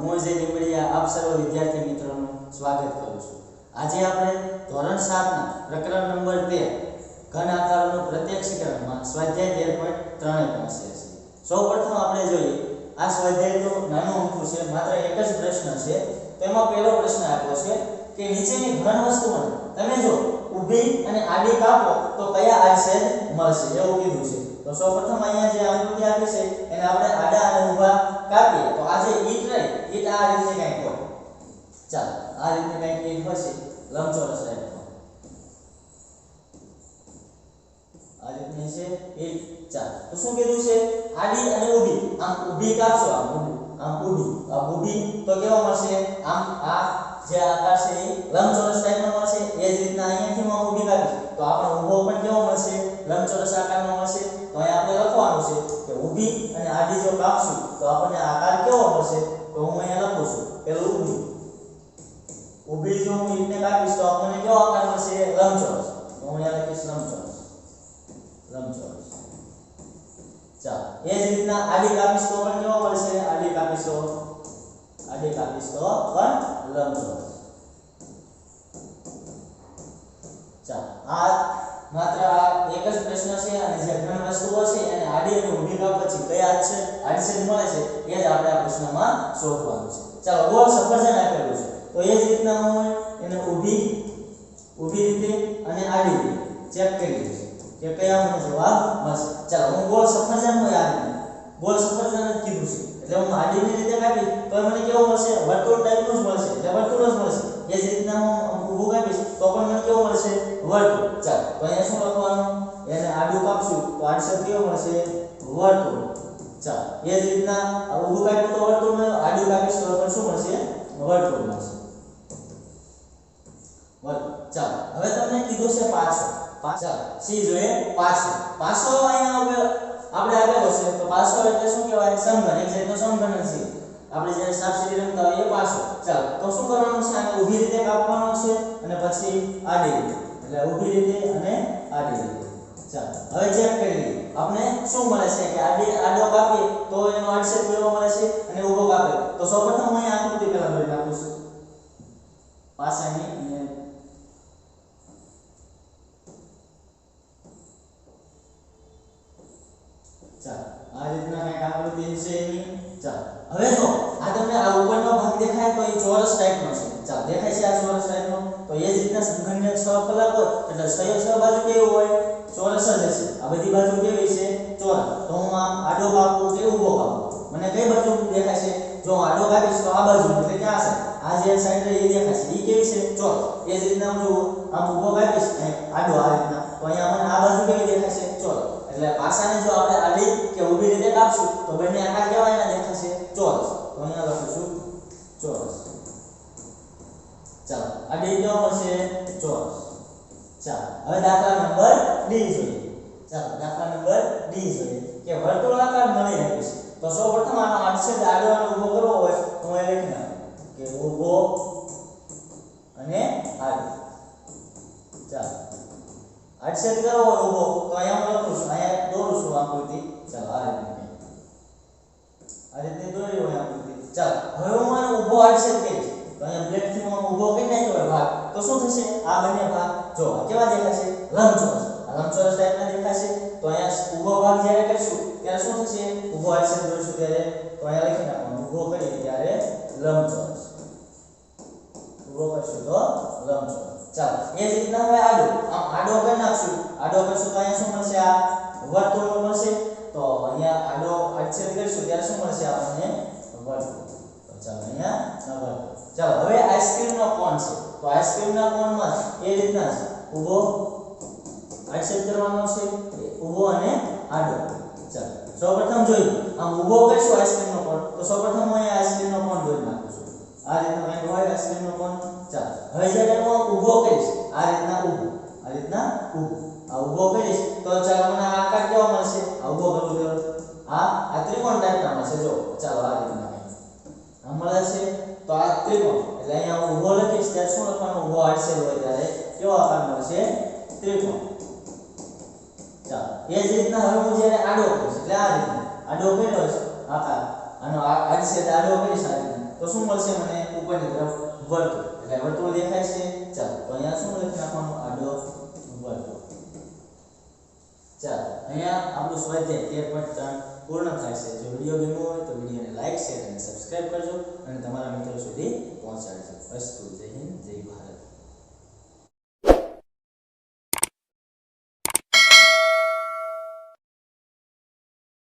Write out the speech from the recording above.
હું જે લીમડિયા આપ સર્વ વિદ્યાર્થી મિત્રોનું સ્વાગત કરું છું. આજે આપણે ધોરણ સાતના પ્રકરણ નંબર બે ઘન આકારોનું પ્રત્યક્ષીકરણમાં સ્વાધ્યાય તેર પોઈન્ટ ત્રણે પહોંચીએ છીએ સૌપ્રથમ આપણે જોઈએ, આ સ્વાધ્યાયનું નાનું અમથું છે, માત્ર એક જ પ્રશ્ન છે. તેમાં પહેલો પ્રશ્ન આપ્યો છે કે નીચેની ઘન વસ્તુઓને તમે જો ઊભી અને આડી કાપો તો કયા આડછેદ મળશે? એવું કીધું છે. તો સૌપ્રથમ અહીંયા જે આકૃતિ આપી છે, એને આપણે આડા અને ઊભા કાપીએ. તો આ જે ઈટ રહી ઈટ આ રીતે કંઈક હોય. ચાલો, આ રીતે કંઈક ઈટ હશે લંબચોરસ ટાઈપનો આ રીતની છે ઈટ ચાલો, તો શું કીધું છે? આડી અને ઊભી. આમ ઊભી કાપશો, આમ ઊભી આમ ઊભી. આ ઊભી તો કેવા મળશે? આમ આ જે આકાર છે એ લંબચોરસ ટાઈપનો મળશે. એ જ રીતના અહીંયાથી હું ઊભી કાપીશ. તો આપણો ઊભો પણ કેવો મળશે? લંબચોરસ આકારનો મળશે તો અહીંયા આપણે લખવાનું છે કે ઊભી અને આડી જો કાપશું તો આપણને આકાર કેવો મળશે તો હું અહીંયા લખું છું પેલું ઊભી ઊભી જો હું ઈટને કાપીશ તો આપણને કેવો આકાર મળશે લંબચોરસ તો હું અહીંયા લખીશ લંબચોરસ લંબચોરસ ચાલો એ જ રીતના આડી કાપીશ તો પણ કેવો મળશે આડી કાપીશ તો આડી કાપીશ તો પણ લંબચોરસ ચાલો આ માત્ર આ એક જ પ્રશ્ન છે અને જે ઘન વસ્તુઓ છે એને આડી અને ઊભી કાપ પછી કયા છે આન્સર મળે છે, એ જ આપણે આ પ્રશ્નમાં શોધવાનું છે. ચાલો ગોળ સફરજન આપેલું છે. તો એ જ રીતના હું એને ઊભી ઊભી રીતે અને આડી રીતે ચેક કરી લઈશ કે કયા મને જવાબ મળશે. ચાલો, હું ગોળ સફરજન હોય આ નહીં ગોળ સફરજન જ કીધું છે. એટલે હું આડીની રીતે કાપીશ તો મને કેવું મળશે? વર્તુળ ટાઈપનું જ મળશે. એટલે વર્તુળ જ મળશે. એ જ રીતના હું ઊભું કાપીશ, તો પણ મને કેવું મળશે? વર્તુળ. ચાલો, તો અહીંયા શું લખવાનું? એને આડું કાપશું તો આન્સર કેવો મળશે વર્તુળ ચાલો, એ જ રીતના ઊભું કાપ્યું તો વર્તુળ આડું કાપીશ તો શું મળશે? વર્તુળ મળશે. ચાલ, હવે તમને કીધું છે પાછો પાછા સી જોઈએ પાછો પાછો અહીંયા આપણે આપેલો હશે તો પાછો એટલે શું કહેવાય? સમઘન એક જાતનો સમઘન છે. આપણે જ્યારે સાપસીડી રમતા હોય એ પાછો ચાલો, તો શું કરવાનું છે? આને ઊભી રીતે કાપવાનો છે અને પછી આડી રીતે. એટલે ઊભી રીતે અને આડી રીતે. ચાલો, હવે ચેક કરી લઈએ આપણે શું મળે છે કે આડી આડો કાપીએ, તો એનો આડછેદ કેવો મળે છે અને ઊભો કાપે. તો સૌપ્રથમ હું અહીં આકૃતિ પહેલા દોરી નાખું છું. પાસાની અને ચાલો, આ રીતના કંઈક આકૃતિ છે એની. ચાલો, હવે જો, આ તમને આ ઉપરનો ભાગ દેખાય તો એ ચોરસ ટાઈપનો છે. ચાલો, દેખાય છે આ ચોરસ ટાઈપનો? તો એ જ રીતના સમઘનને છ ફલક હોય એટલે છ છ બાજુ કેવું હોય? ચોરસ જ હશે. આ બધી બાજુ કેવી છે? ચોરસ. તો હું આમ આડો કાપું કે ઊભો કાપું મને કઈ બાજુ દેખાય છે? જો હું આડો કાપીશ તો આ બાજુ એટલે ક્યાં સાઈડ આ જે સાઈડ એ દેખાય છે. એ કેવી છે? ચોરસ. એ જ રીતના હું જો આમ ઊભો કાપીશ અહીં આડો આ રીતના. તો અહીંયા મને આ બાજુ કેવી દેખાય છે? ચોરસ. એટલે પાસાને જો આપણે આડી કે ઊભી રીતે કાપશું, તો બંને આકાર કેવા એના દેખાશે ચોરસ. તો અહીંયા લખીશું. ચોરસ. ચાલો. આડી કેવો હશે ચોરસ. ચાલો, હવે દાખલા નંબર ડી જોઈએ. ચાલો, દાખલા નંબર ડી જોઈએ. કે વર્તુળાકાર મળી રહ્યું છે. તો સૌપ્રથમ આનો આડછેદ આડો અને ઊભો કરવો હોય, તો એ લખી નાખું. કે ઊભો અને આડો. ચાલો. આડછેદ કરવો હોય ઊભો તો અહીંયા હું લખું છું, અહીંયા દોરું છું આકૃતિ. ચાલો, આ રીતે. આ રીતે દોરી હોય આકૃતિ. ચાલો, હવે હું આનો ઊભો આડછેદ કરીશ. તો અહીંયા બ્લેકથી હું ઊભો કરી નાખ્યો હોય, ભાગ. તો શું થશે? આ બંને ભાગ જો, કેવા દેખાશે? લંબચોરસ. લંબચોરસ ટાઈપના દેખાશે? તો અહીંયા ઊભો ભાગ જ્યારે કરશું, ત્યારે શું થશે? ઊભો આડછેદ દોરશું ત્યારે. તો અહીંયા લખી નાખવાનું, ઊભો કરીએ ત્યારે લંબચોરસ. ઊભો કરશું તો લંબચોરસ. ચાલો, એ જ રીતના હવે આડો. આમ આડો કરી નાખશું. આડો કરશું તો અહીંયા શું મળશે? આ વર્તુળ મળશે. તો અહીંયા આડો આડછેદ કરીશું, ત્યારે શું મળશે આપણને? વર્તુળ. ચાલો અહીંયા વર્તુળ ચાલો, હવે આઈસ્ક્રીમ નો કોણ છે. તો આઈસ્ક્રીમ ના કોણમાં એ રીતના છે. ઊભો. આડછેદ કરવાનો છે. ઊભો અને આડો. ચાલો, સૌપ્રથમ જોઈએ આમ ઊભો કરીશું આઈસ્ક્રીમ નો કોણ તો સૌપ્રથમ હું અહીંયા આઈસ્ક્રીમ નો કોણ દોરી નાખું છું. આ રીતના કંઈક હોય આઈસ્ક્રીમ નો કોણ ચાલો, હવે જ્યારે હું ઊભો કરીશ, આ રીતના ઊભો. આ રીતના ઊભો. આ ઊભો કરીશ, તો ચાલો મને આકાર કેવો મળશે? આ ઊભો કરું. તો આ આ ત્રિકોણ ટાઈપના મળશે. જો, ચાલો, આ રીતના કંઈક આ મળે છે તો આ ત્રિકોણ એટલે અહીંયા હું ઊભો લખીશ ત્યારે શું ઊભો હોય ત્યારે કેવો આકાર મળશે ત્રિકોણ ચાલો એ જ રીતના હવે હું જ્યારે આડો કરીશ એટલે આ રીતે આડો કર્યો છે આકાર આનો આડશે આડો કરીશ આ રીતે તો શું મળશે મને ઉપરની તરફ વર્તુળ એટલે વર્તુળ દેખાય છે ચાલો તો અહીંયા શું લખી નાખવાનું આડો વર્તુળ ચાલો અહીંયા આપણું સ્વાધ્યાય તેર પોઈન્ટ ત્રણ પૂર્ણ થાય છે. જો વીડિયો ગમ્યો હોય તો વિડીયોને લાઈક, શેર અને સબસ્ક્રાઇબ કરજો અને તમારા મિત્રો સુધી પહોંચાડજો. અસ્તુ જય હિન્દ, જય ભારત.